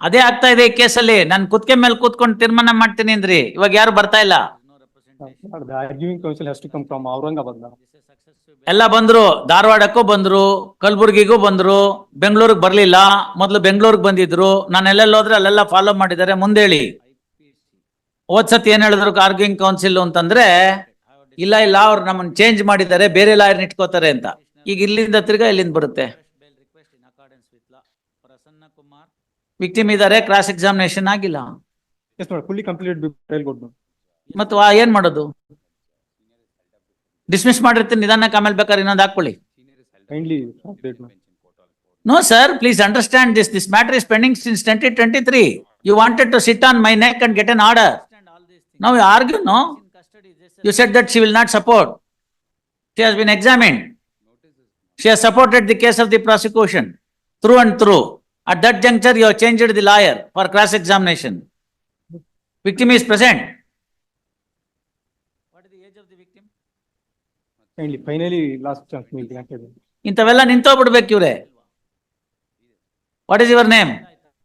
ಅದೇ ಆಗ್ತಾ ಇದೆ ಈ ಕೇಸಲ್ಲಿ. ನಾನು ಕುತ್ಕೆ ಮೇಲೆ ಕೂತ್ಕೊಂಡು ತೀರ್ಮಾನ ಮಾಡ್ತೀನಿ ಅಂದ್ರಿ. ಇವಾಗ ಯಾರು ಬರ್ತಾ ಇಲ್ಲ. ಎಲ್ಲ ಬಂದ್ರು. ಧಾರವಾಡಕ್ಕೂ ಬಂದ್ರು ಕಲಬುರ್ಗಿಗೂ ಬಂದ್ರು ಬೆಂಗಳೂರಿಗೆ ಬರ್ಲಿಲ್ಲ. ಮೊದ್ಲು ಬೆಂಗಳೂರಿಗೆ ಬಂದಿದ್ರು. ನಾನು ಎಲ್ಲೆಲ್ಲ ಹೋದ್ರೆ ಅಲ್ಲೆಲ್ಲ ಫಾಲೋ ಮಾಡಿದ್ದಾರೆ. ಮುಂದೆ ಹೇಳಿ ಸತಿ ಏನ್ ಹೇಳಿದ್ರು ಆರ್ಗ್ಯೂಯಿಂಗ್ ಕೌನ್ಸಿಲ್ ಅಂತಂದ್ರೆ ಇಲ್ಲ ಇಲ್ಲ ಅವ್ರು ನಮ್ಮನ್ನ ಚೇಂಜ್ ಮಾಡಿದ್ದಾರೆ. ಬೇರೆ ಲಾಯರ್ ಇಟ್ಕೋತಾರೆ ಅಂತ. ಈಗ ಇಲ್ಲಿಂದ ತಿರ್ಗಾ ಇಲ್ಲಿಂದ ಬರುತ್ತೆ. ವಿಕ್ಟಿಮ್ ಇದಾರೆ ಕ್ರಾಸ್ ಎಕ್ಸಾಮಿನೇಷನ್ ಆಗಿಲ್ಲ ಎಸ್ court, madam. ಮತ್ತು ಏನ್ ಮಾಡೋದು ಡಿಸ್ಮಿಸ್ ಮಾಡಿರ್ತೀನಿ ನಿಧಾನಕ್ಕೆ ಆಮೇಲೆ ಬೇಕಾದ್ರೆ ಇನ್ನೊಂದು ಹಾಕೊಳ್ಳಿ no sir please understand this this please understand this. This matter twenty pending since twenty twenty-three. You wanted to sit on my neck and get an order. Now that she will that she will not support. She has been examined. She has supported the case through and through. At that juncture, you have changed the lawyer for cross-examination. Victim is present. What is the age of the victim? finally finally, last chance me granted. ಇಂಥವೆಲ್ಲ ನಿಂತೋಗ್ಬಿಡ್ಬೇಕು ಇವ್ರೆ. What is your name?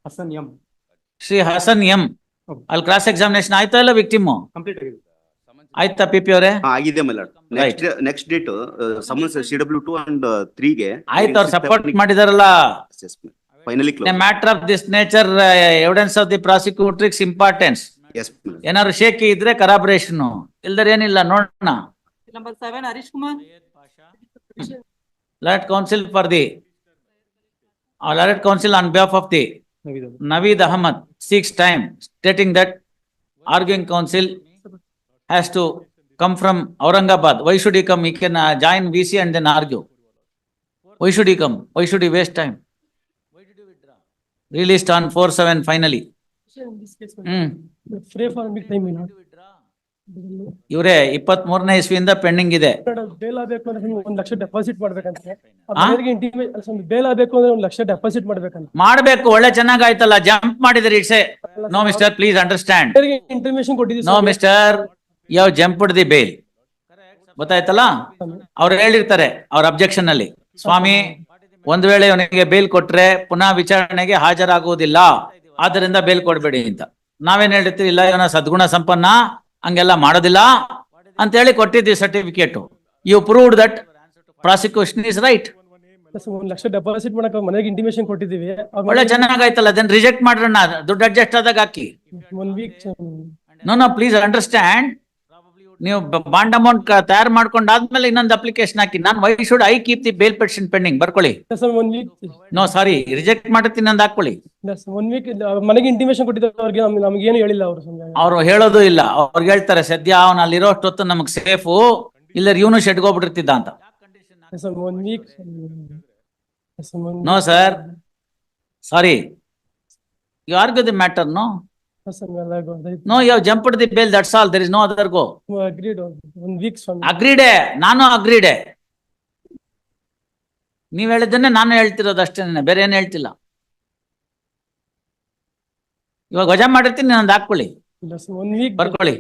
Hassan M. Shri Hassan M Okay. ಅಲ್ಲಿ cross examination ಆಯ್ತಾ ಇಲ್ಲ victim Complete ಆಗಿದೆ. ಆಯ್ತಾ P P ಅವರೇ ಹಾ, ಆಗಿದೆ mailer next next date summons C W two and ತ್ರೀಗೆ ಆಯ್ತು ಅವ್ರು ಸಪೋರ್ಟ್ ಮಾಡಿದಾರಲ್ಲ Finally matter of this nature evidence of the prosecutrix importance is ಏನಾದ್ರು ಶೇಕಿ ಇದ್ರೆ ಕರಾಬ್ರೇಷನ್ ಇಲ್ದರೆ ಏನಿಲ್ಲ ನೋಡೋಣ Number seven, Harish Kumar. Learned counsel for the learned counsel on behalf of the Naveed Naveed Ahmad seeks time stating that arguing council has to come from Aurangabad. Why should he come? He can uh, join VC and then argue. Why should he come? Why should he waste time? Released on four seven finally. Hmm. Pray for big time ಇಲ್ಲ ಇವ್ರೆ ಇಪ್ಪತ್ತ್ ಮೂರನೇ ಇಸ್ವಿಯಿಂದ pending ಇದೆ. Bale ಆಗ್ಬೇಕು ಅಂದ್ರೆ ನಿಮ್ಗೆ ಒಂದ್ lakh deposit ಮಾಡ್ಬೇಕಂತೆ. ಆ? ಇಂಟಿಮೇಟ್ ಬೇಲ್ ಆಗ್ಬೇಕು ಅಂದ್ರೆ ಒಂದ್ ಲಕ್ಷ ಡೆಪಾಸಿಟ್ ಮಾಡ್ಬೇಕಂತ. ಮಾಡ್ಬೇಕು ಒಳ್ಳೆ ಚೆನ್ನಾಗಾಯ್ತಲ್ಲ ಜಂಪ್ ಮಾಡಿದ್ರಿ it's no mister please understand intimation ಕೊಟ್ಟಿದ್ದೀವಿ ನೋ ಮಿಸ್ಟರ್ ಯಾವ ಜಂಪ್ ದಿ ಬೇಲ್ ಗೊತ್ತಾಯ್ತಲ್ಲ? ಅವ್ರು ಹೇಳಿರ್ತಾರೆ ಅವ್ರ ಅಬ್ಜೆಕ್ಷನ್ ಅಲ್ಲಿ. ಸ್ವಾಮಿ ಒಂದ್ ವೇಳೆ ಅವನಿಗೆ ಬೇಲ್ ಕೊಟ್ರೆ ಪುನಃ ವಿಚಾರಣೆಗೆ ಹಾಜರಾಗುವುದಿಲ್ಲ. ಆದ್ದರಿಂದ ಬೇಲ್ ಕೊಡ್ಬೇಡಿ ಅಂತ. ನಾವೇನ್ ಹೇಳ್ತೀವಿ ಇಲ್ಲ ಇವನ ಸದ್ಗುಣ ಸಂಪನ್ನ ಹಂಗೆಲ್ಲ ಮಾಡೋದಿಲ್ಲ ಅಂತ ಹೇಳಿ ಕೊಟ್ಟಿದ್ವಿ certificate you proved that prosecution is right ಒಂದ್ ಲಕ್ಷ ಡೆಪಾಸಿಟ್ ಮಾಡಕ್ ಮನೆಗೆ ಇಂಟಿಮೇಷನ್ ಕೊಟ್ಟಿದ್ದೀವಿ. ಒಳ್ಳೆ ಚೆನ್ನಾಗಾಯ್ತಲ್ಲ ಅದನ್ನ ರಿಜೆಕ್ಟ್ ಮಾಡ್ರಣ್ಣ. ದುಡ್ಡು ಅಡ್ಜಸ್ಟ್ ಆದಾಗ ಹಾಕಿ. One week no no please understand ನೀವು ಬಾಂಡ್ ಅಮೌಂಟ್ ತಯಾರು ಮಾಡ್ಕೊಂಡಾದ್ಮೇಲೆ ಇನ್ನೊಂದು ಅಪ್ಲಿಕೇಶನ್ ಹಾಕಿ. ನಾನು why should I keep the bail petition pending ಬರ್ಕೊಳ್ಳಿ one week no sorry reject ಮಾಡಿರ್ತೀನಿ ನಂದ್ ಹಾಕೊಳ್ಳಿ ಒನ್ ವೀಕ್ ಮನೆಗೆ ಇಂಟಿಮೇಷನ್ ಕೊಟ್ಟಿದ್ದಾರೆ ಅವ್ರಿಗೆ ಏನು ಹೇಳಿಲ್ಲ ಅವರು ಅವ್ರು ಹೇಳೋದು ಇಲ್ಲ. ಅವ್ರಿಗೆ ಹೇಳ್ತಾರೆ ಸದ್ಯ ಅವನ ಅಲ್ಲಿರೋ ಅಷ್ಟೊತ್ತು ನಮಗ್ ಸೇಫು ಇಲ್ಲ ಇವನು ಶೆಡ್ಗೋಗ್ಬಿಟ್ಟಿರ್ತಿದ್ದ ಅಂತ. One week no sir sorry you ಮ್ಯಾಟರ್ನು the matter no no you jump the bail that's all there is no other go agreed one week ಸ್ವಾಮಿ. ಅಗ್ರೀಡೆ ನಾನು ಅಗ್ರೀಡೆ ನೀವ್ ಹೇಳಿದ್ದನ್ನೇ ನಾನು ಹೇಳ್ತಿರೋದು ಅಷ್ಟೇನೆ ಬೇರೆ ಏನು ಹೇಳ್ತಿಲ್ಲ. ಇವಾಗ ವಜಾ ಮಾಡಿರ್ತೀನಿ ನಾನು ಹಾಕೊಳ್ಳಿ ಬರ್ಕೊಳ್ಳಿ.